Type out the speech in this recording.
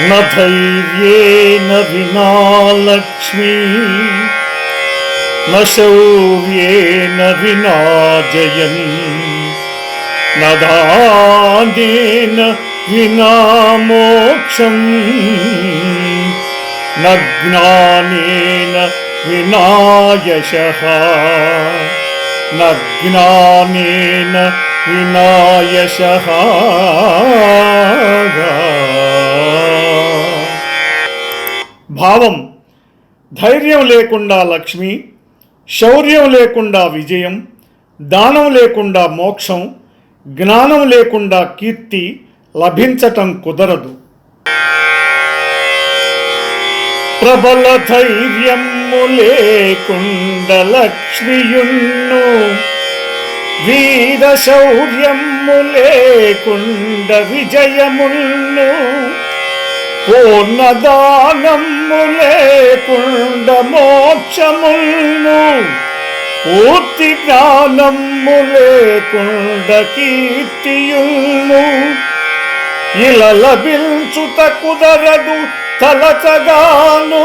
न धैर्येण विना लक्ष्मी न शौर्येण विना जयन् न दानेन विना मोक्षम् न ज्ञानेन विना यशः न ज्ञानेन विना यशः భావం ధైర్యం లేకుండా లక్ష్మి శౌర్యం లేకుండా విజయం దానం లేకుండా మోక్షం జ్ఞానం లేకుండా కీర్తి లభించటం కుదరదు. ప్రబల ధైర్యము లేకుండ లక్ష్మియున్ను వీర శౌర్యము లేకుండ విజయమున్ను పూర్ణదానము లేకుండ మోక్షమును పూర్తి జ్ఞానము లేకుండ కీర్తియును ఇలా లభించుత కుదరదు తలచగాను.